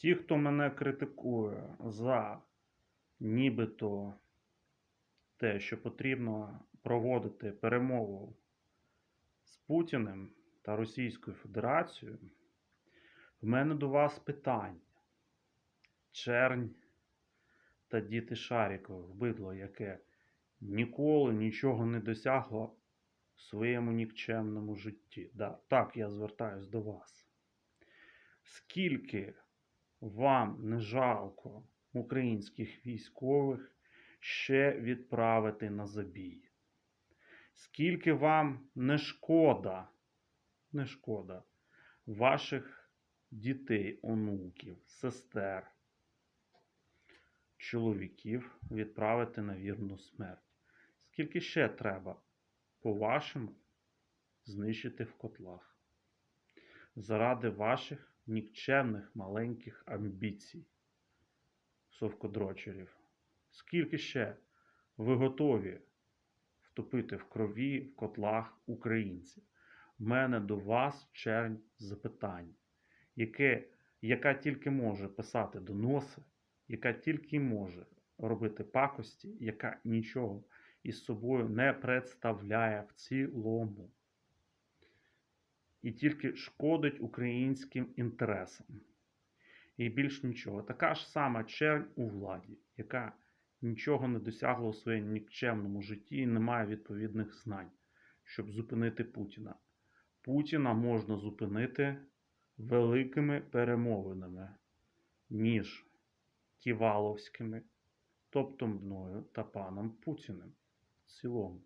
Ті, хто мене критикує за нібито те, що потрібно проводити перемову з Путіним та Російською Федерацією, в мене до вас питання. Чернь та діти Шарікових, бидло, яке ніколи нічого не досягло в своєму нікчемному житті. Да, так я звертаюсь до вас. Скільки вам не жалко українських військових ще відправити на забій? Скільки вам не шкода, не шкода ваших дітей, онуків, сестер, чоловіків відправити на вірну смерть? Скільки ще треба, по-вашому, знищити в котлах? Заради ваших нікчемних маленьких амбіцій, совкодрочерів. Скільки ще ви готові втопити в крові в котлах українців? В мене до вас чернь запитань, яке, яка тільки може писати доноси, яка тільки може робити пакості, яка нічого із собою не представляє в цілому і тільки шкодить українським інтересам. І більш нічого. Така ж сама чернь у владі, яка нічого не досягла у своєму нікчемному житті і не має відповідних знань, щоб зупинити Путіна. Путіна можна зупинити великими перемовинами між Ківаловськими, тобто мною та паном Путіним в цілому.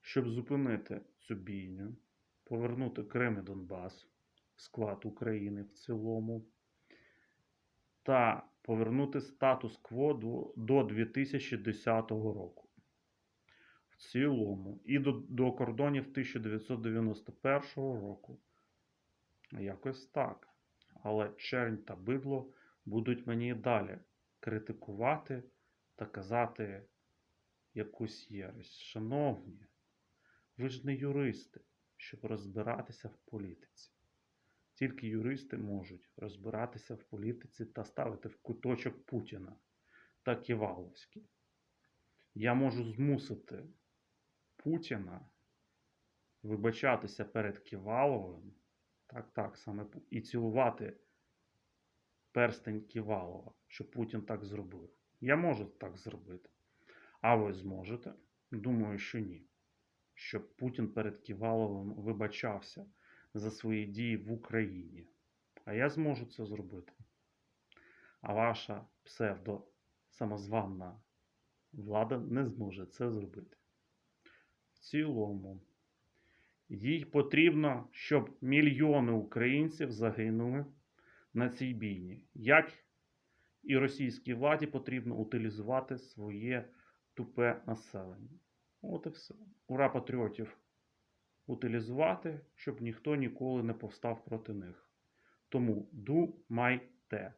Щоб зупинити цю бійню, повернути Крим і Донбас в склад України в цілому та повернути статус-кво до, до 2010 року. В цілому і до, до кордонів 1991 року. Якось так. Але чернь та бидло будуть мені і далі критикувати та казати якусь єресь. Шановні, ви ж не юристи щоб розбиратися в політиці. Тільки юристи можуть розбиратися в політиці та ставити в куточок Путіна та Ківаловський. Я можу змусити Путіна вибачатися перед Ківаловим, так, так, саме і цілувати перстень Ківалова, що Путін так зробив. Я можу так зробити. А ви зможете? Думаю, що ні щоб Путін перед Ківаловим вибачався за свої дії в Україні. А я зможу це зробити. А ваша псевдо самозванна влада не зможе це зробити. В цілому, їй потрібно, щоб мільйони українців загинули на цій бійні. Як і російській владі потрібно утилізувати своє тупе населення. От і все. Ура патріотів утилізувати, щоб ніхто ніколи не повстав проти них. Тому думайте,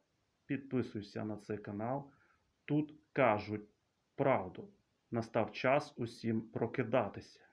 підписуйся на цей канал. Тут кажуть правду. Настав час усім прокидатися.